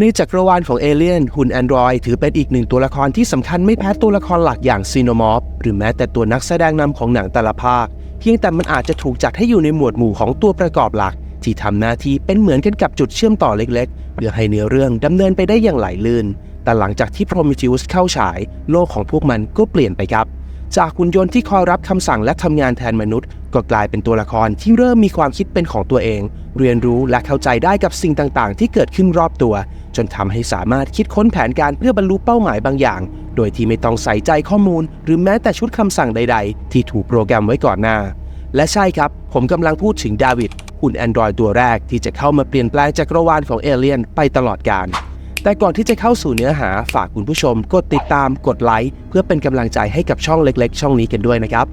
ในจักรวาลของเอเลียนหุ่นแอนดรอยถือเป็นอีกหนึ่งตัวละครที่สำคัญไม่แพ้ตัวละครหลักอย่างซีโนมอฟหรือแม้แต่ตัวนักแสดงนำของหนังแต่ละภาค เพียงแต่มันอาจจะถูกจัดให้อยู่ในหมวดหมู่ของตัวประกอบหลัก ที่ทำหน้าที่เป็นเหมือนกันกับจุดเชื่อมต่อเล็กๆ เพื่อให้เนื้อเรื่องดำเนินไปได้อย่างไหลลื่น แต่หลังจากที่ Prometheus เข้าฉาย โลกของพวกมันก็เปลี่ยนไปครับจากหุ่นยนต์ที่คอยรับคำสั่งและทำงานแทนมนุษย์ ก็กลายเป็นตัวละครที่เริ่มมีความคิดเป็นของตัวเอง เรียนรู้และเข้าใจได้กับสิ่งต่างๆ ที่เกิดขึ้นรอบตัว จนทำให้สามารถคิดค้นแผนการเพื่อบรรลุเป้าหมายบางอย่าง โดยที่ไม่ต้องใส่ใจข้อมูล หรือแม้แต่ชุดคำสั่งใด ๆ ที่ถูกโปรแกรมไว้ก่อนหน้า และใช่ครับ ผมกำลังพูดถึงดาวิดหุ่นแอนดรอยตัวแรกที่จะเข้ามาเปลี่ยนแปลงจักรวาลของเอเลียนไปตลอดกาลแต่ก่อนที่จะเข้าสู่เนื้อหาฝากคุณผู้ชม กดติดตามกดไลค์เพื่อเป็นกำลังใจให้กับช่องเล็ก ๆ ช่องนี้กันด้วยนะครับ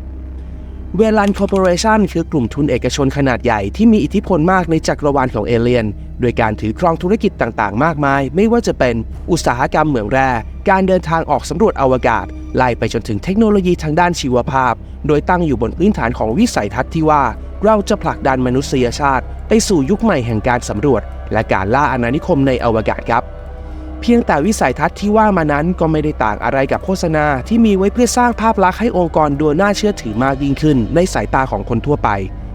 เวลันคอร์ปอเรชันคือกลุ่มทุนเอกชนขนาดใหญ่ที่มีอิทธิพลมากในจักรวาลของเอเลียน โดยการถือครองธุรกิจต่างๆ มากมาย ไม่ว่าจะเป็นอุตสาหกรรมเหมืองแร่ การเดินทางออกสำรวจอวกาศ ไล่ไปจนถึงเทคโนโลยีทางด้านชีวภาพ โดยตั้งอยู่บนพื้นฐานของวิสัยทัศน์ที่ว่า เราจะผลักดันมนุษยชาติ ไปสู่ยุคใหม่แห่งการสำรวจ และการล่าอาณานิคมในอวกาศครับ เพียงแต่วิสัยทัศน์ที่ว่ามานั้นก็ไม่ได้ต่างอะไรกับโฆษณาที่มีไว้เพื่อสร้างภาพลักษณ์ให้องค์กรดูน่าเชื่อถือมากยิ่งขึ้นในสายตาของคนทั่วไป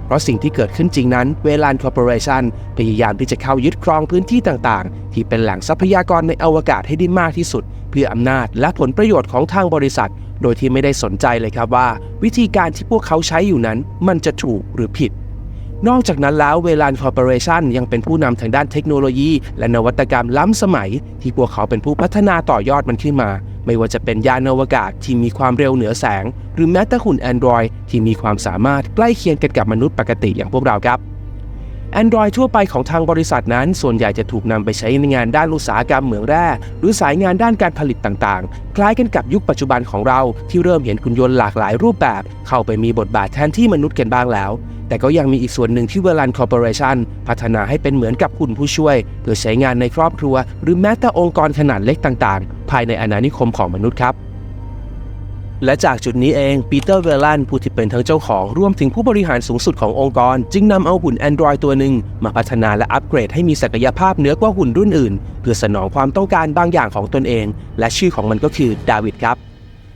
เพราะสิ่งที่เกิดขึ้นจริงนั้น เวลานคอร์ปอเรชันพยายามที่จะเข้ายึดครองพื้นที่ต่างๆ ที่เป็นแหล่งทรัพยากรในอวกาศให้ได้มากที่สุด เพื่ออำนาจและผลประโยชน์ของทางบริษัท โดยที่ไม่ได้สนใจเลยครับว่า วิธีการที่พวกเขาใช้อยู่นั้น มันจะถูกหรือผิด นอกจากนั้นแล้วเวลานคอร์ปอเรชันยังเป็นผู้นำทางด้านเทคโนโลยี และนวัตกรรมล้ำสมัย ที่พวกเขาเป็นผู้พัฒนาต่อยอดมันขึ้นมา ไม่ว่าจะเป็นยานอวกาศที่มีความเร็วเหนือแสง หรือแม้แต่หุ่นแอนดรอยที่มีความสามารถใกล้เคียงกันกับมนุษย์ปกติอย่างพวกเราครับ Android ทั่วไปของทางบริษัทนั้น ส่วนใหญ่จะถูกนำไปใช้ในงานด้านอุตสาหกรรมเหมืองแร่หรือสายงานด้านการผลิตต่างๆ คล้ายกันกับยุคปัจจุบันของเราที่เริ่มเห็นหุ่นยนต์หลากหลายรูปแบบ เข้าไปมีบทบาทแทนที่มนุษย์กันบ้างแล้ว แต่ก็ยังมีอีกส่วนหนึ่งที่เวลันคอร์ปอเรชันพัฒนาให้เป็นเหมือนกับหุ่นผู้ช่วย เพื่อใช้งานในครอบครัว หรือแม้แต่องค์กรขนาดเล็กต่างๆ ภายในอาณานิคมของมนุษย์ครับ และจากจุดนี้เองปีเตอร์เวลันผู้ที่เป็นทั้งเจ้าของรวมถึงผู้บริหารสูงสุดขององค์กร จึงนำเอาหุ่น Android ตัวหนึ่งมาพัฒนาและอัปเกรดให้มีศักยภาพเหนือกว่าหุ่นรุ่นอื่น เพื่อสนองความต้องการบางอย่างของตนเอง และชื่อของมันก็คือดาวิดครับ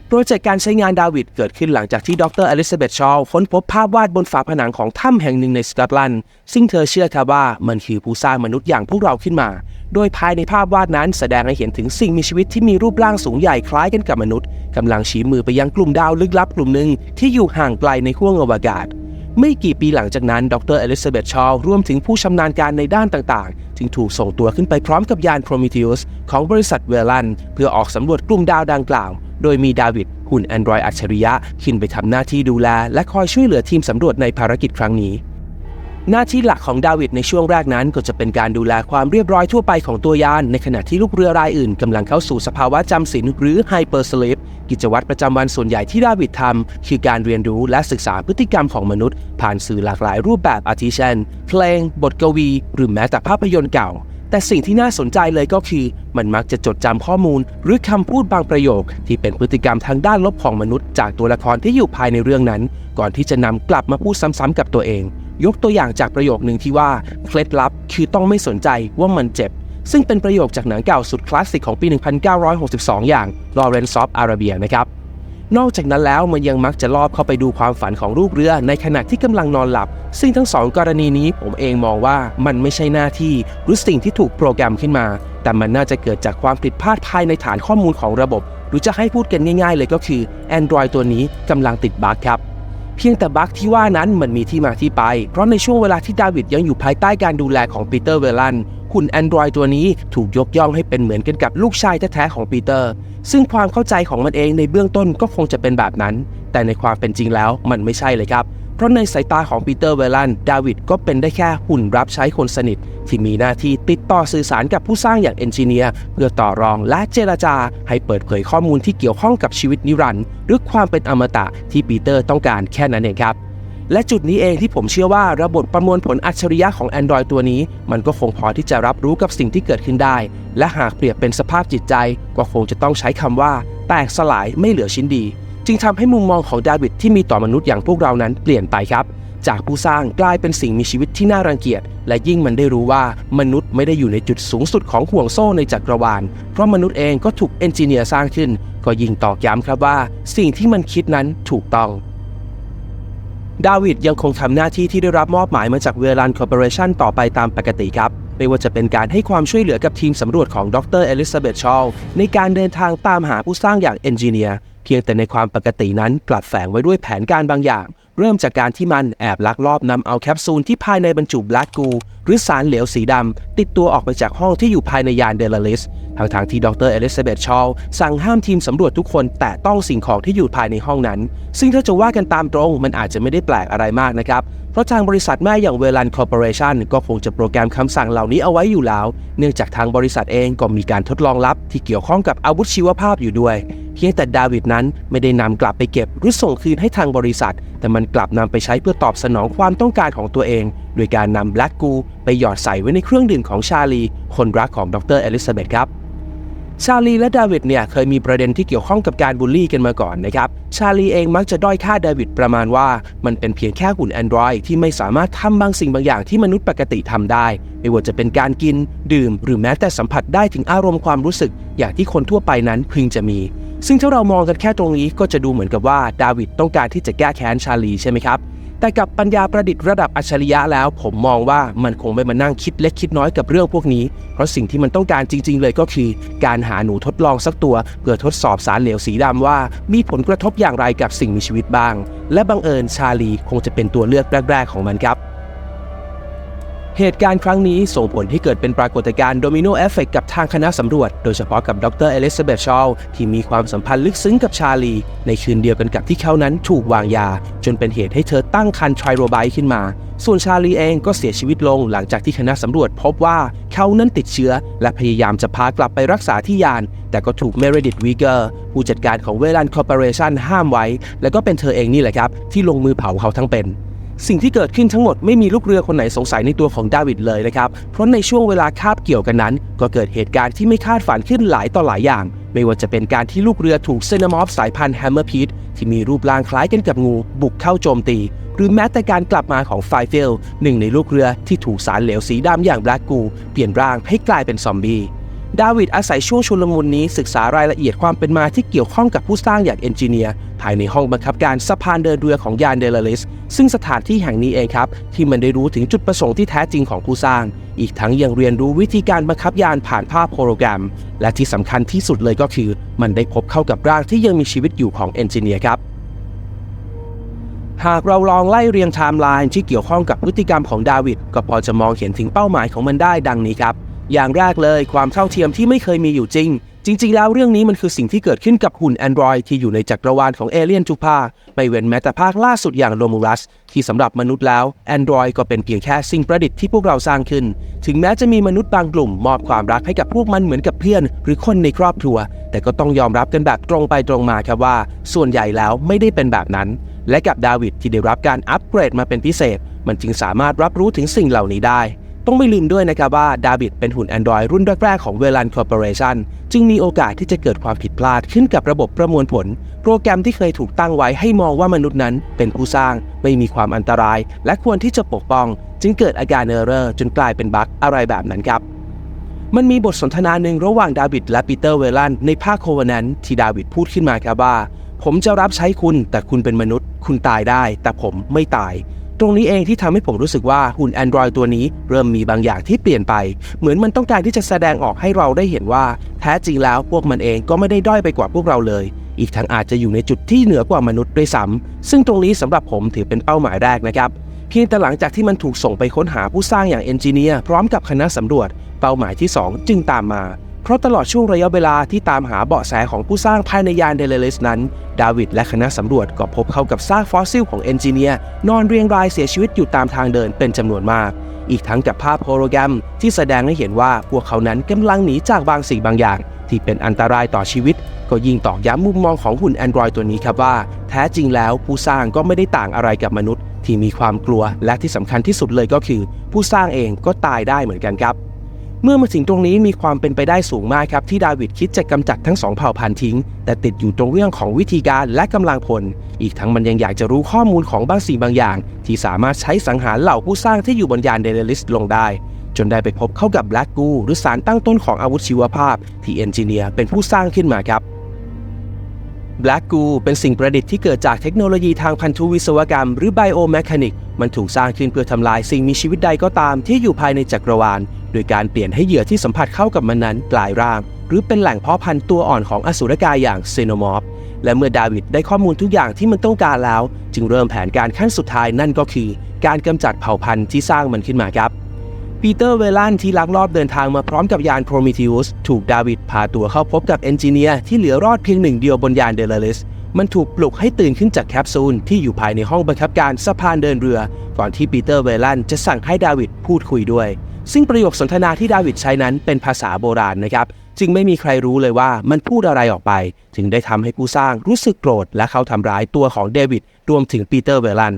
โปรเจกต์การใช้งานดาวิดเกิดขึ้นหลังจากที่ดรอลิซาเบธชอลค้นพบภาพวาดบนฝาผนังของถ้ำแห่งหนึ่งในสกอตแลนด์ซึ่งเธอเชื่อครับว่ามันคือผู้สร้างมนุษย์อย่างพวกเราขึ้นมา โดยภายในภาพวาดนั้นแสดงให้เห็นถึงสิ่งมีชีวิตที่มีรูปร่างสูงใหญ่คล้ายกันกับมนุษย์กำลังชี้มือไปยังกลุ่มดาวลึกลับกลุ่มหนึ่งที่อยู่ห่างไกลในห้วงอวกาศ ไม่กี่ปีหลังจากนั้น ดรอลิซาเบธชอลรวมถึงผู้ชำนาญการในด้านต่างๆ จึงถูกส่งตัวขึ้นไปพร้อมกับยาน Prometheus ของบริษัทเวลันเพื่อออกสำรวจกลุ่มดาวดังกล่าว โดยมีดาวิดหุ่น Android อัจฉริยะขึ้นไปทำหน้าที่ดูแลและคอยช่วยเหลือทีมสำรวจในภารกิจครั้งนี้ หน้าที่หลักของดาวิดในช่วงแรกนั้นก็จะเป็นการดูแลความเรียบร้อยทั่วไปของตัวยาน ในขณะที่ลูกเรือรายอื่นกำลังเข้าสู่สภาวะจำศีลหรือ Hyper Sleep กิจวัตรประจำวันส่วนใหญ่ที่ดาวิดทำคือการเรียนรู้และศึกษาพฤติกรรมของมนุษย์ ผ่านสื่อหลากหลายรูปแบบอาทิเช่น เพลง บทกวี หรือแม้แต่ภาพยนตร์เก่า แต่สิ่งที่น่าสนใจเลยก็คือ มันมักจะจดจำข้อมูล หรือคำพูดบางประโยค ที่เป็นพฤติกรรมทางด้านลบของมนุษย์ จากตัวละครที่อยู่ภายในเรื่องนั้น ก่อนที่จะนำกลับมาพูดซ้ำๆกับตัวเอง ยกตัวอย่างจากประโยคหนึ่งที่ว่าเคล็ดลับคือต้องไม่สนใจว่ามันเจ็บ ซึ่งเป็นประโยคจากหนังเก่าสุดคลาสสิกของปี 1962 อย่าง Lawrence of Arabia นะครับนอกจากนั้นแล้วมันยังมักจะลอบเข้าไปดูความฝันของลูกเรือในขณะที่กำลังนอนหลับ ซึ่งทั้งสองกรณีนี้ผมเองมองว่ามันไม่ใช่หน้าที่หรือสิ่งที่ถูกโปรแกรมขึ้นมา แต่มันน่าจะเกิดจากความผิดพลาดภายในฐานข้อมูลของระบบ หรือจะให้พูดกันง่าย ๆ เลยก็คือ Android ตัวนี้กำลังติดบั๊กครับ พียงแต่บั๊กที่ว่านั้นมันมีที่มาที่ไป เพราะในช่วงเวลาที่ดาวิดยังอยู่ภายใต้การดูแลของปีเตอร์เวลันหุ่นแอนดรอยตัวนี้ถูกยกย่องให้เป็นเหมือนกันกับลูกชายแท้ๆของปีเตอร์ ซึ่งความเข้าใจของมันเองในเบื้องต้นก็คงจะเป็นแบบนั้น แต่ในความเป็นจริงแล้วมันไม่ใช่เลยครับ เพราะในสายตาของปีเตอร์เวลัน ดาวิดก็เป็นได้แค่หุ่นรับใช้คนสนิท ที่มีหน้าที่ติดต่อสื่อสารกับผู้สร้างอย่างเอนจิเนียร์เพื่อต่อรองและเจรจา ให้เปิดเผยข้อมูลที่เกี่ยวข้องกับชีวิตนิรันดร์หรือความเป็นอมตะที่ปีเตอร์ต้องการแค่นั้นเองครับและจุดนี้เองที่ผมเชื่อว่าระบบประมวลผลอัจฉริยะของ Android ตัวนี้ มันก็คงพอที่จะรับรู้กับสิ่งที่เกิดขึ้นได้ และหากเปรียบเป็นสภาพจิตใจ ก็คงจะต้องใช้คำว่า แตกสลายไม่เหลือชิ้นดี จึงทำให้มุมมองของดาวิดที่มีต่อมนุษย์อย่างพวกเรานั้นเปลี่ยนไปครับ จากผู้สร้างกลายเป็นสิ่งมีชีวิตที่น่ารังเกียจ และยิ่งมันได้รู้ว่ามนุษย์ไม่ได้อยู่ในจุดสูงสุดของห่วงโซ่ในจักรวาล เพราะมนุษย์เองก็ถูกเอนจิเนียร์สร้างขึ้น ก็ยิ่งตอกย้ำครับว่า สิ่งที่มันคิดนั้นถูกต้องดาวิดยังคงทำหน้าที่ที่ได้รับมอบหมายมาจากเวลันคอร์ปอเรชันต่อไปตามปกติครับ ไม่ว่าจะเป็นการให้ความช่วยเหลือกับทีมสำรวจของดรเอลิซาเบธชอลในการเดินทางตามหาผู้สร้างอย่างเอนจิเนียร์ เพียงแต่ในความปกตินั้นกลัดแฝงไว้ด้วยแผนการบางอย่าง เริ่มจากการที่มันแอบลักลอบนำเอาแคปซูลที่ภายในบรรจุบล็กกู หรือสารเหลวสีดำติดตัวออกไปจากห้องที่อยู่ภายในยานเดลลิสทางทางที่ดรเอลิซาเบธชอลสั่งห้ามทีมสำรวจทุกคนแตะต้องสิ่งของที่อยู่ภายในห้องนั้น ซึ่งถ้าจะว่ากันตามตรงมันอาจจะไม่ได้แปลกอะไรมากนะครับ เพราะทางบริษัทแม่อย่างเวลันคอร์ปอเรชันก็คงจะโปรแกรมคำสั่งเหล่านี้เอาไว้อยู่แล้ว เนื่องจากทางบริษัทเองก็มีการทดลองลับที่เกี่ยวข้องกับอาวุธชีวภาพอยู่ด้วย พียงแต่ดาวิดนั้นไม่ได้นำกลับไปเก็บหรือส่งคืนให้ทางบริษัท แต่มันกลับนำไปใช้เพื่อตอบสนองความต้องการของตัวเอง โดยการนำแบล็กกูไปหยอดใส่ไว้ในเครื่องดื่มของชาลี คนรักของดรเอลิซาเบธครับชาลีและดาวิดเนี่ยเคยมีประเด็นที่เกี่ยวข้องกับการบูลลี่กันมาก่อนนะครับ ชาลีเองมักจะด้อยค่าดาวิดประมาณว่า มันเป็นเพียงแค่หุ่น Android ที่ไม่สามารถทำบางสิ่งบางอย่างที่มนุษย์ปกติทำได้ ไม่ว่าจะเป็นการกิน ดื่ม หรือแม้แต่สัมผัสได้ถึงอารมณ์ความรู้สึก อย่างที่คนทั่วไปนั้นพึงจะมี ซึ่งถ้าเรามองกันแค่ตรงนี้ก็จะดูเหมือนกับว่าดาวิดต้องการที่จะแก้แค้นชาลีใช่ไหมครับ แต่กับปัญญาประดิษฐ์ระดับอัจฉริยะแล้ว ผมมองว่ามันคงไม่มานั่งคิดเล็กคิดน้อยกับเรื่องพวกนี้ เพราะสิ่งที่มันต้องการจริง ๆ เลยก็คือ การหาหนูทดลองสักตัว เพื่อทดสอบสารเหลวสีดำว่า มีผลกระทบอย่างไรกับสิ่งมีชีวิตบ้าง และบังเอิญชาลีคงจะเป็นตัวเลือกแรก ๆ ของมันครับ เหตุการณ์ครั้งนี้ส่งผลให้เกิดเป็นปรากฏการณ์โดมิโนเอฟเฟกกับทางคณะสำรวจ โดยเฉพาะกับดรเอลิซาเบธชอลที่มีความสัมพันธ์ลึกซึ้งกับชาลี ในคืนเดียวกันกับที่เขานั้นถูกวางยา จนเป็นเหตุให้เธอตั้งครรภ์ไทรโรไบต์ขึ้นมา ส่วนชาลีเองก็เสียชีวิตลงหลังจากที่คณะสำรวจพบว่าเขานั้นติดเชื้อ และพยายามจะพากลับไปรักษาที่ยาน แต่ก็ถูกเมเรดิตวีเกอร์ผู้จัดการของเวลันคอร์ปอเรชันห้ามไว้ และก็เป็นเธอเองนี่แหละครับที่ลงมือเผาเขาทั้งเป็น สิ่งที่เกิดขึ้นทั้งหมดไม่มีลูกเรือคนไหนสงสัยในตัวของดาวิดเลยนะครับ เพราะในช่วงเวลาคาบเกี่ยวกันนั้น ก็เกิดเหตุการณ์ที่ไม่คาดฝันขึ้นหลายต่อหลายอย่าง ไม่ว่าจะเป็นการที่ลูกเรือถูกเซนามอฟสายพันธุ์แฮมเมอร์พีทที่มีรูปร่างคล้ายกันกับงู บุกเข้าโจมตี หรือแม้แต่การกลับมาของไฟเฟลหนึ่งในลูกเรือที่ถูกสารเหลวสีดำอย่างแบล็กกู เปลี่ยนร่างให้กลายเป็นซอมบี้ ดาวิดอาศัยช่วงชุลมุนนี้ศึกษารายละเอียดความเป็นมาที่เกี่ยวข้องกับผู้สร้างอย่างเอนจิเนียร์ภายในห้องบังคับการสะพานเดินเรือของยานเดลลิส ซึ่งสถานที่แห่งนี้เองครับ ที่มันได้รู้ถึงจุดประสงค์ที่แท้จริงของผู้สร้าง อีกทั้งยังเรียนรู้วิธีการบังคับยานผ่านภาพโฮโลแกรม และที่สำคัญที่สุดเลยก็คือ มันได้พบเข้ากับร่างที่ยังมีชีวิตอยู่ของเอนจิเนียร์ครับหากเราลองไล่เรียงไทม์ไลน์ที่เกี่ยวข้องกับพฤติกรรมของดาวิดก็พอจะมองเห็นถึงเป้าหมายของมันได้ดังนี้ครับ อย่างแรกเลยความเท่าเทียมที่ไม่เคยมีอยู่จริง จริง ๆ แล้วเรื่องนี้มันคือสิ่งที่เกิดขึ้นกับหุ่น Android ที่อยู่ในจักรวาลของเอเลียนทุกภาคไม่เว้นแม้แต่ภาคล่าสุดอย่างโรมูรัส ที่สำหรับมนุษย์แล้ว Android ก็เป็นเพียงแค่สิ่งประดิษฐ์ที่พวกเราสร้างขึ้น ถึงแม้จะมีมนุษย์บางกลุ่มมอบความรักให้กับพวกมันเหมือนกับเพื่อน หรือคนในครอบครัว แต่ก็ต้องยอมรับกันแบบตรงไปตรงมาครับว่า ส่วนใหญ่แล้วไม่ได้เป็นแบบนั้น และกับดาวิดที่ได้รับการอัปเกรดมาเป็นพิเศษ มันจึงสามารถรับรู้ถึงสิ่งเหล่านี้ได้ ต้องไม่ลืมด้วยนะครับว่าดาวิดเป็นหุ่น Android รุ่นแรกๆของเวลันคอร์ปอเรชันจึงมีโอกาสที่จะเกิดความผิดพลาดขึ้นกับระบบประมวลผล โปรแกรมที่เคยถูกตั้งไว้ให้มองว่ามนุษย์นั้น เป็นผู้สร้าง ไม่มีความอันตราย และควรที่จะปกป้อง จึงเกิดอาการเออร์เรอร์จนกลายเป็นบั๊กอะไรแบบนั้นครับมันมีบทสนทนาหนึ่งระหว่างดาวิดและปีเตอร์เวลันในภาคโคเวนันที่ดาวิดพูดขึ้นมาครับว่า ผมจะรับใช้คุณแต่คุณเป็นมนุษย์ คุณตายได้ แต่ผมไม่ตาย ตรงนี้เองที่ทำให้ผมรู้สึกว่าหุ่น Android ตัวนี้เริ่มมีบางอย่างที่เปลี่ยนไป เหมือนมันต้องการที่จะแสดงออกให้เราได้เห็นว่า แท้จริงแล้วพวกมันเองก็ไม่ได้ด้อยไปกว่าพวกเราเลย อีกทั้งอาจจะอยู่ในจุดที่เหนือกว่ามนุษย์ด้วยซ้ำซึ่งตรงนี้สำหรับผมถือเป็นเป้าหมายแรกนะครับเพียงแต่หลังจากที่มันถูกส่งไปค้นหาผู้สร้างอย่างเอนจิเนียร์พร้อมกับคณะสำรวจ เป้าหมายที่ 2 จึงตามมา เพราะตลอดช่วงระยะเวลาที่ตามหาเบาะแสของผู้สร้างภายในยานเดลเลสนั้น ดาวิดและคณะสำรวจก็พบเข้ากับซากฟอสซิลของเอนจิเนียร์นอนเรียงรายเสียชีวิตอยู่ตามทางเดินเป็นจำนวนมาก อีกทั้งกับภาพโฮโลแกรมที่แสดงให้เห็นว่าพวกเขานั้นกำลังหนีจากบางสิ่งบางอย่าง ที่เป็นอันตรายต่อชีวิต ก็ยิ่งตอกย้ำมุมมองของหุ่น Android ตัวนี้ครับว่า แท้จริงแล้วผู้สร้างก็ไม่ได้ต่างอะไรกับมนุษย์ ที่มีความกลัวและที่สำคัญที่สุดเลยก็คือ ผู้สร้างเองก็ตายได้เหมือนกันครับ เมื่อมาถึงตรงนี้มีความเป็นไปได้สูงมากครับที่ดาวิดคิดจะกำจัดทั้งสองเผ่าพันธุ์ทิ้ง แต่ติดอยู่ตรงเรื่องของวิธีการและกำลังพล อีกทั้งมันยังอยากจะรู้ข้อมูลของบางสิ่งบางอย่าง ที่สามารถใช้สังหารเหล่าผู้สร้างที่อยู่บนยานเดลลิสลงได้ จนได้ไปพบเข้ากับแบล็กกูหรือสารตั้งต้นของอาวุธชีวภาพ ที่เอนจิเนียร์เป็นผู้สร้างขึ้นมาครับ Black Goo เป็นสิ่งประดิษฐ์ที่เกิดจากเทคโนโลยีทางพันธุวิศวกรรม หรือ Biomechanic มันถูกสร้างขึ้นเพื่อทำลายสิ่งมีชีวิตใดก็ตามที่อยู่ภายในจักรวาล โดยการเปลี่ยนให้เหยื่อที่สัมผัสเข้ากับมันนั้นกลายร่าง หรือเป็นแหล่งเพาะพันธุ์ตัวอ่อนของอสุรกายอย่างเซโนมอร์ฟและเมื่อดาวิดได้ข้อมูลทุกอย่างที่มันต้องการแล้ว จึงเริ่มแผนการขั้นสุดท้ายนั่นก็คือ การกำจัดเผ่าพันธุ์ที่สร้างมันขึ้นมาครับปีเตอร์เวลันที่ลักลอบเดินทางมาพร้อมกับยานโพรมิทิอุสถูกดาวิดพาตัวเข้าพบกับเอนจิเนียร์ที่เหลือรอดเพียงหนึ่งเดียวบนยานเดลลิสมันถูกปลุกให้ตื่นขึ้นจากแคปซูลที่อยู่ภายในห้องบังคับการสะพานเดินเรือ ก่อนที่ปีเตอร์เวลันจะสั่งให้ดาวิดพูดคุยด้วย ซึ่งประโยคสนทนาที่ดาวิดใช้นั้นเป็นภาษาโบราณนะครับ จึงไม่มีใครรู้เลยว่ามันพูดอะไรออกไป ถึงได้ทำให้ผู้สร้างรู้สึกโกรธ และเขาทำร้ายตัวของเดวิดรวมถึงปีเตอร์เวลัน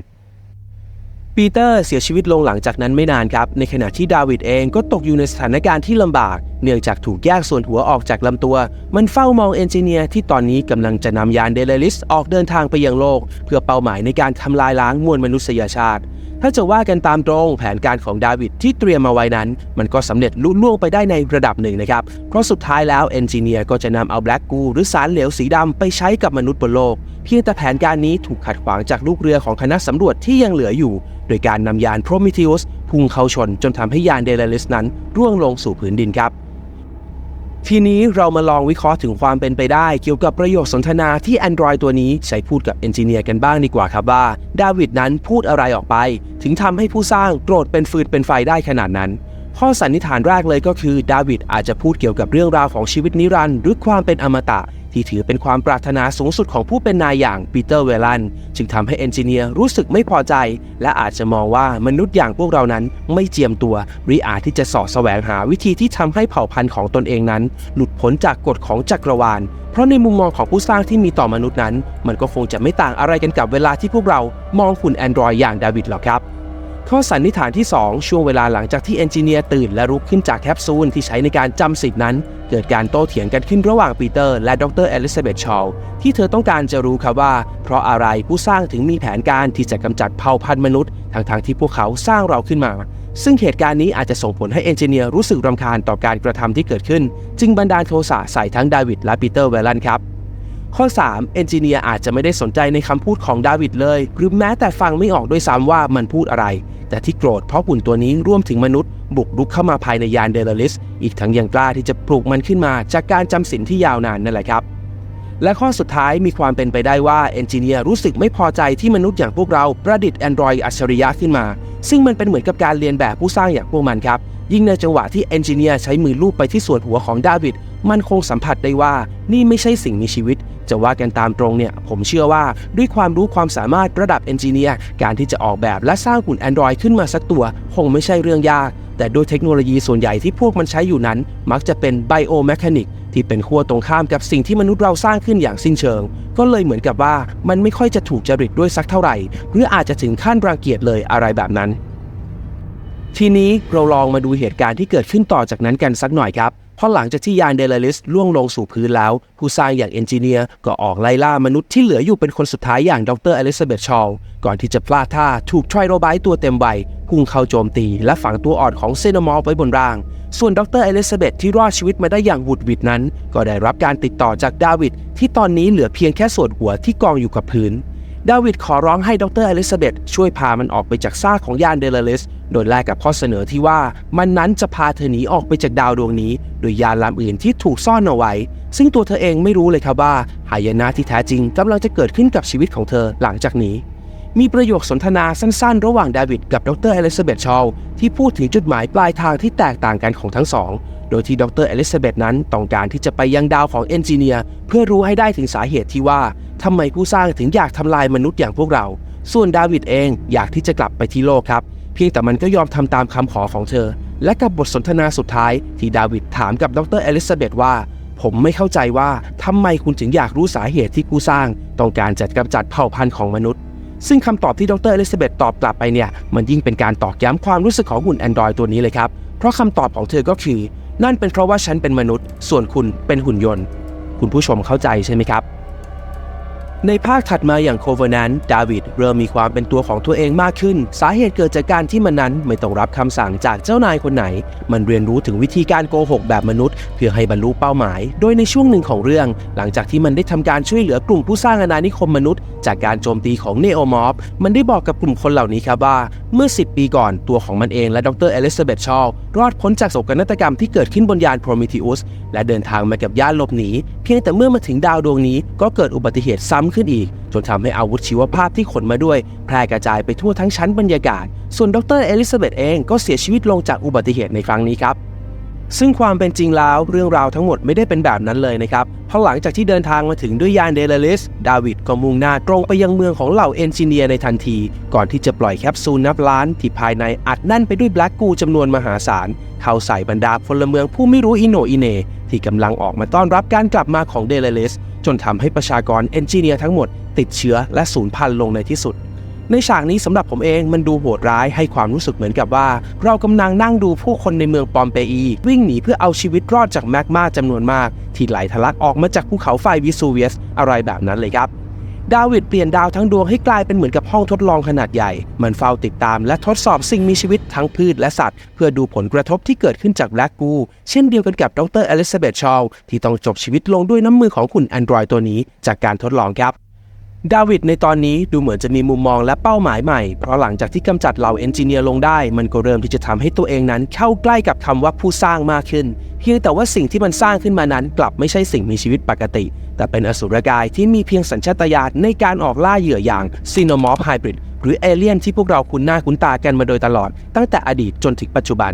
ปีเตอร์เสียชีวิตลงหลังจากนั้นไม่นานครับ ในขณะที่ดาวิดเองก็ตกอยู่ในสถานการณ์ที่ลำบาก เนื่องจากถูกแยกส่วนหัวออกจากลำตัว มันเฝ้ามองเอนจิเนียร์ที่ตอนนี้กำลังจะนำยานเดลลิสออกเดินทางไปยังโลก เพื่อเป้าหมายในการทำลายล้างมวลมนุษยชาติ ถ้าจะว่ากันตามตรงแผนการของดาวิดที่เตรียมมาไว้นั้น มันก็สำเร็จลุล่วงไปได้ในระดับหนึ่งนะครับ เพราะสุดท้ายแล้วเอนจิเนียร์ก็จะนำเอาแบล็กกูหรือสารเหลวสีดำไปใช้กับมนุษย์บนโลก เพียงแต่แผนการนี้ถูกขัดขวางจากลูกเรือของคณะสำรวจที่ยังเหลืออยู่ โดยการนำยานโพรมิทิอุสพุ่งเข้าชนจนทำให้ยานเดลลิสนั้นร่วงลงสู่ผืนดินครับ ทีนี้เรามาลองวิเคราะห์ถึงความเป็นไปได้ เกี่ยวกับประโยคสนทนาที่ Android ตัวนี้ใช้พูดกับเอนจิเนียร์กันบ้างดีกว่าครับว่าดาวิดนั้นพูดอะไรออกไป ถึงทำให้ผู้สร้างโกรธเป็นฟืนเป็นไฟได้ขนาดนั้น ข้อสันนิษฐานแรกเลยก็คือดาวิดอาจจะพูดเกี่ยวกับเรื่องราวของชีวิตนิรันดร์หรือความเป็นอมตะ ที่ถือเป็นความปรารถนาสูงสุดของผู้เป็นนายอย่างปีเตอร์เวลันจึงทำให้เอนจิเนียร์รู้สึกไม่พอใจ และอาจจะมองว่ามนุษย์อย่างพวกเรานั้นไม่เจียมตัวหรืออาจที่จะสอดแสวงหาวิธีที่ทำให้เผ่าพันธุ์ของตนเองนั้น หลุดพ้นจากกฎของจักรวาล เพราะในมุมมองของผู้สร้างที่มีต่อมนุษย์นั้น มันก็คงจะไม่ต่างอะไรกันกับเวลาที่พวกเรามองหุ่นแอนดรอยอย่างดาวิดหรอกครับ ข้อสันนิษฐานที่ 2 ช่วงเวลาหลังจากที่เอนจิเนียร์ตื่นและลุกขึ้นจากแคปซูลที่ใช้ในการจำสิทธินั้น เกิดการโต้เถียงกันขึ้นระหว่างปีเตอร์และดรเอลิซาเบธชอลที่เธอต้องการจะรู้ครับว่า เพราะอะไรผู้สร้างถึงมีแผนการที่จะกำจัดเผ่าพันธุ์มนุษย์ทั้งๆทที่พวกเขาสร้างเราขึ้นมา ซึ่งเหตุการณ์นี้อาจจะส่งผลให้เอนจิเนียร์รู้สึกรำคาญต่อการกระทำที่เกิดขึ้น จึงบันดาลโทสะใส่ทั้งดาวิดและปีเตอร์เวลันครับ ข้อ 3 เอนจิเนียร์อาจจะไม่ได้สนใจในคำพูดของดาวิดเลย หรือแม้แต่ฟังไม่ออกด้วยซ้ำว่ามันพูดอะไร แต่ที่โกรธเพราะหุ่นตัวนี้ร่วมถึงมนุษย์ บุกรุกเข้ามาภายในยานเดลลิส อีกทั้งยังกล้าที่จะปลุกมันขึ้นมาจากการจำศีลที่ยาวนานนั่นแหละครับ และข้อสุดท้ายมีความเป็นไปได้ว่าเอนจิเนียร์รู้สึกไม่พอใจที่มนุษย์อย่างพวกเราประดิษฐ์ Android อัจฉริยะขึ้นมา ซึ่งมันเป็นเหมือนกับการเรียนแบบผู้สร้างอย่างพวกมันครับยิ่งในจังหวะที่เอนจิเนียร์ใช้มือลูบไปที่ส่วนหัวของดาวิดมันคงสัมผัสได้ว่านี่ไม่ใช่สิ่งมีชีวิต จะว่ากันตามตรงเนี่ย ผมเชื่อว่าด้วยความรู้ความสามารถระดับเอนจิเนียร์การที่จะออกแบบและสร้างหุ่น Android ขึ้นมาสักตัว คงไม่ใช่เรื่องยาก แต่ด้วยเทคโนโลยีส่วนใหญ่ที่พวกมันใช้อยู่นั้น มักจะเป็นไบโอแมคานิกที่เป็นขั้วตรงข้ามกับสิ่งที่มนุษย์เราสร้างขึ้นอย่างสิ้นเชิง ก็เลยเหมือนกับว่ามันไม่ค่อยจะถูกจริตด้วยสักเท่าไหร่ หรืออาจจะถึงขั้นรังเกียจเลยอะไรแบบนั้น ทีนี้เราลองมาดูเหตุการณ์ที่เกิดขึ้นต่อจากนั้นกันสักหน่อยครับ ราะหลังจากที่ยานเดลลิสล่วงลงสู่พื้นแล้ว ผู้สร้างอย่างเอนจิเนียร์ก็ออกไล่ล่ามนุษย์ที่เหลืออยู่เป็นคนสุดท้ายอย่างดรอลิซาเบธชอลก่อนที่จะพลาดท่าถูกไทรโรไบต์ตัวเต็มวัยพุ่งเข้าโจมตีและฝังตัวอ่อนของเซนมอลไว้บนร่าง ส่วนดรอลิซาเบธที่รอดชีวิตมาได้อย่างหวุดหวิดนั้น ก็ได้รับการติดต่อจากดาวิดที่ตอนนี้เหลือเพียงแค่ส่วนหัวที่กองอยู่กับพื้น ดาวิดขอร้องให้ดรอลิซาเบธช่วยพามันออกไปจากซากของยานเดลลิส โดยแลกกับข้อเสนอที่ว่ามันนั้นจะพาเธอหนีออกไปจากดาวดวงนี้ โดยยานลำอื่นที่ถูกซ่อนเอาไว้ ซึ่งตัวเธอเองไม่รู้เลยครับว่าหายนะที่แท้จริงกำลังจะเกิดขึ้นกับชีวิตของเธอหลังจากนี้ มีประโยคสนทนาสั้นๆ ระหว่างดาวิดกับดรอลิซาเบธชอลที่พูดถึงจุดหมายปลายทางที่แตกต่างกันของทั้งสอง โดยที่ดรเอลิซาเบธนั้นต้องการที่จะไปยังดาวของเอนจิเนียร์เพื่อรู้ให้ได้ถึงสาเหตุที่ว่าทำไมผู้สร้างถึงอยากทำลายมนุษย์อย่างพวกเรา ส่วนดาวิดเองอยากที่จะกลับไปที่โลกครับเพียงแต่มันก็ยอมทำตามคำขอของเธอ และกับบทสนทนาสุดท้ายที่ดาวิดถามกับดรเอลิซาเบธว่าผมไม่เข้าใจว่าทำไมคุณถึงอยากรู้สาเหตุที่ผู้สร้าง ต้องการจัดกำจัดเผ่าพันธุ์ของมนุษย์ ซึ่งคำตอบที่ดรเอลิซาเบธตอบกลับไปเนี่ย มันยิ่งเป็นการตอกย้ำความรู้สึกของหุ่น Android ตัวนี้เลยครับเพเพราะคำตอบของเธอก็คือ นั่นเป็นเพราะว่าฉันเป็นมนุษย์ ส่วนคุณเป็นหุ่นยนต์ คุณผู้ชมเข้าใจใช่ไหมครับ ในภาคถัดมาอย่างโคเวนันดาวิดเริ่มมีความเป็นตัวของตัวเองมากขึ้น สาเหตุเกิดจากการที่มันนั้นไม่ต้องรับคำสั่งจากเจ้านายคนไหน มันเรียนรู้ถึงวิธีการโกหกแบบมนุษย์ เพื่อให้บรรลุเป้าหมาย โดยในช่วงหนึ่งของเรื่อง หลังจากที่มันได้ทำการช่วยเหลือกลุ่มผู้สร้างอาณานิคมมนุษย์ จากการโจมตีของเนโอมอฟมันได้บอกกับกลุ่มคนเหล่านี้ครับว่า เมื่อ 10 ปีก่อนตัวของมันเองและดรเอลิซาเบธชอลรอดพ้นจากโศกนาฏกรรมที่เกิดขึ้นบนยานโพรมิทิอุสและเดินทางมากับยานหลบหนีเพียงแต่เมื่อมาถึงดาวดวงนี้ก็เกิดอุบัติเหตุซ้ำขึ้นอีก จนทำให้อาวุธชีวภาพที่ขนมาด้วย แพร่กระจายไปทั่วทั้งชั้นบรรยากาศ ส่วนดรเอลิซาเบธเองก็เสียชีวิตลงจากอุบัติเหตุในครั้งนี้ครับ ซึ่งความเป็นจริงแล้วเรื่องราวทั้งหมดไม่ได้เป็นแบบนั้นเลยนะครับ เพราะหลังจากที่เดินทางมาถึงด้วยยานเดลลิส ดาวิดก็มุ่งหน้าตรงไปยังเมืองของเหล่าเอนจิเนียร์ในทันที ก่อนที่จะปล่อยแคปซูลนับล้าน ที่ภายในอัดแน่นไปด้วยแบล็กกูจำนวนมหาศาล เข้าใส่บรรดาพลเมืองผู้ไม่รู้อิโนอิเน ที่กำลังออกมาต้อนรับการกลับมาของเดลลิส จนทำให้ประชากรเอนจิเนียร์ทั้งหมด ติดเชื้อและสูญพันธุ์ลงในที่สุด ในฉากนี้สำหรับผมเองมันดูโหดร้ายให้ความรู้สึกเหมือนกับว่า เรากำลังนั่งดูผู้คนในเมืองปอมเปอี วิ่งหนีเพื่อเอาชีวิตรอดจากแมกมาจำนวนมาก ที่ไหลทะลักออกมาจากภูเขาไฟวิสูเวียส อะไรแบบนั้นเลยครับ ดาวิดเปลี่ยนดาวทั้งดวงให้กลายเป็นเหมือนกับห้องทดลองขนาดใหญ่ มันเฝ้าติดตามและทดสอบสิ่งมีชีวิตทั้งพืชและสัตว์ เพื่อดูผลกระทบที่เกิดขึ้นจากแบล็กกูเช่นเดียวกันกับดรอลิซาเบธชอลที่ต้องจบชีวิตลงด้วยน้ำมือของคุณแอนดรอยตัวนี้จากการทดลองครับ ดาวิดในตอนนี้ดูเหมือนจะมีมุมมองและเป้าหมายใหม่ เพราะหลังจากที่กำจัดเหล่าเอนจิเนียร์ลงได้ มันก็เริ่มที่จะทำให้ตัวเองนั้นเข้าใกล้กับคำว่าผู้สร้างมากขึ้น เพียงแต่ว่าสิ่งที่มันสร้างขึ้นมานั้น กลับไม่ใช่สิ่งมีชีวิตปกติ แต่เป็นอสุรกายที่มีเพียงสัญชาตญาณในการออกล่าเหยื่ออย่างซีโนมอร์ฟไฮบริดหรือเอเลี่ยนที่พวกเราคุ้นหน้าคุ้นตากันมาโดยตลอด ตั้งแต่อดีตจนถึงปัจจุบัน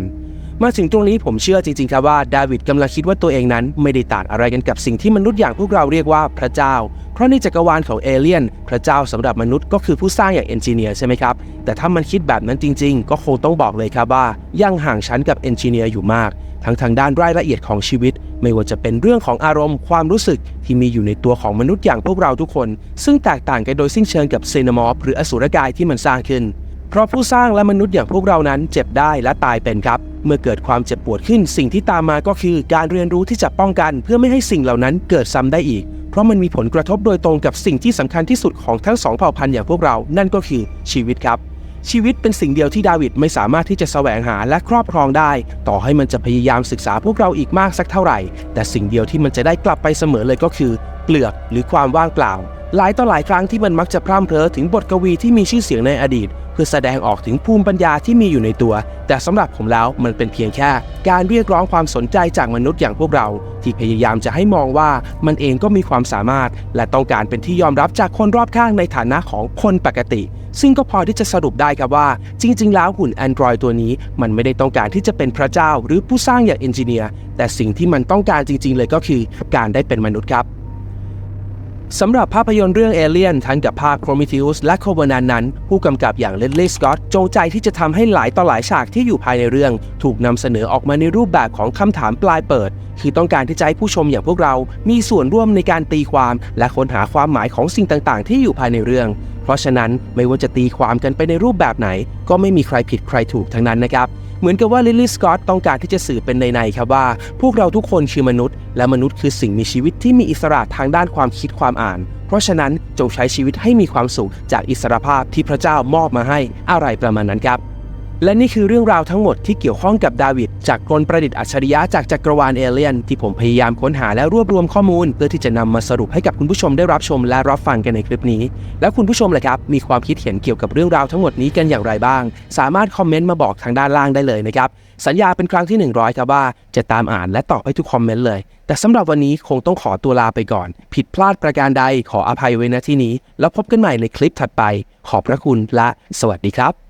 มาถึงตรงนี้ผมเชื่อจริงๆครับว่าดาวิดกำลังคิดว่าตัวเองนั้นไม่ได้ต่างอะไรกันกับสิ่งที่มนุษย์อย่างพวกเราเรียกว่าพระเจ้า เพราะในจักรวาลของเอเลี่ยน พระเจ้าสำหรับมนุษย์ก็คือผู้สร้างอย่างเอนจิเนียร์ใช่ไหมครับ แต่ถ้ามันคิดแบบนั้นจริงๆ ก็คงต้องบอกเลยครับว่า ยังห่างชั้นกับเอนจิเนียร์อยู่มาก ทั้งทางด้านรายละเอียดของชีวิต ไม่ว่าจะเป็นเรื่องของอารมณ์ความรู้สึกที่มีอยู่ในตัวของมนุษย์อย่างพวกเราทุกคน ซึ่งแตกต่างกันโดยสิ้นเชิงกับเซนมอฟหรืออสุรกายที่มันสร้างขึ้น เพราะผู้สร้างและมนุษย์อย่างพวกเรานั้นเจ็บได้และตายเป็นครับ เมื่อเกิดความเจ็บปวดขึ้นสิ่งที่ตามมาก็คือการเรียนรู้ที่จะป้องกันเพื่อไม่ให้สิ่งเหล่านั้นเกิดซ้ำได้อีก เพราะมันมีผลกระทบโดยตรงกับสิ่งที่สำคัญที่สุดของทั้งสองเผ่าพันธุ์อย่างพวกเรา นั่นก็คือชีวิตครับ ชีวิตเป็นสิ่งเดียวที่ดาวิดไม่สามารถที่จะแสวงหาและครอบครองได้ ต่อให้มันจะพยายามศึกษาพวกเราอีกมากสักเท่าไหร่ แต่สิ่งเดียวที่มันจะได้กลับไปเสมอเลยก็คือ เปลือกหรือความว่างเปล่า หลายต่อหลายครั้งที่มันมักจะพร่ำเพ้อถึงบทกวีที่มีชื่อเสียงในอดีต เพื่อแสดงออกถึงภูมิปัญญาที่มีอยู่ในตัว แต่สำหรับผมแล้วมันเป็นเพียงแค่ การเรียกร้องความสนใจจากมนุษย์อย่างพวกเรา ที่พยายามจะให้มองว่ามันเองก็มีความสามารถ และต้องการเป็นที่ยอมรับจากคนรอบข้างในฐานะของคนปกติ ซึ่งก็พอที่จะสรุปได้ครับว่า จริง ๆ แล้วหุ่น Android ตัวนี้ มันไม่ได้ต้องการที่จะเป็นพระเจ้า หรือผู้สร้างอย่างเอนจิเนียร์แต่สิ่งที่มันต้องการจริง ๆ เลยก็คือ การได้เป็นมนุษย์ครับ สำหรับภาพยนตร์เรื่องเอเลียนทั้งกับภาค Prometheus และ Covenant นั้น ผู้กำกับอย่างเลน l ์สกอตจงใจที่จะทำให้หลายต่อหลายฉากที่อยู่ภายในเรื่อง ถูกนำเสนอออกมาในรูปแบบของคำถามปลายเปิด คือต้องการที่จะให้ผู้ชมอย่างพวกเรา มีส่วนร่วมในการตีความ และค้นหาความหมายของสิ่งต่างๆ ที่อยู่ภายในเรื่อง เพราะฉะนั้นไม่ว่าจะตีความกันไปในรูปแบบไหน ก็ไม่มีใครผิดใครถูกทั้งนั้นนะครับ เหมือนกับว่าลิลลี่สกอตต้องการที่จะสื่อเป็นใน ๆ ครับว่า พวกเราทุกคนคือมนุษย์ และมนุษย์คือสิ่งมีชีวิตที่มีอิสระทางด้านความคิดความอ่าน เพราะฉะนั้นจงใช้ชีวิตให้มีความสุขจากอิสรภาพที่พระเจ้ามอบมาให้อะไรประมาณนั้นครับ และนี่คือเรื่องราวทั้งหมดที่เกี่ยวข้องกับดาวิดจากกลประดิษฐ์อัจฉริยะจากจักรวาลเอเลียน ที่ผมพยายามค้นหาและรวบรวมข้อมูล เพื่อที่จะนำมาสรุปให้กับคุณผู้ชมได้รับชมและรับฟังกันในคลิปนี้ แล้วคุณผู้ชมล่ะครับ มีความคิดเห็นเกี่ยวกับเรื่องราวทั้งหมดนี้กันอย่างไรบ้าง สามารถคอมเมนต์มาบอกทางด้านล่างได้เลยนะครับสัญญาเป็นครั้งที่ 100ครับว่าจะตามอ่านและตอบให้ทุกคอมเมนต์เลย แต่สำหรับวันนี้คงต้องขอตัวลาไปก่อน ผิดพลาดประการใดขออภัยไว้ณที่นี้ แล้วพบกันใหม่ในคลิปถัดไป ขอบพระคุณและ สวัสดีครับ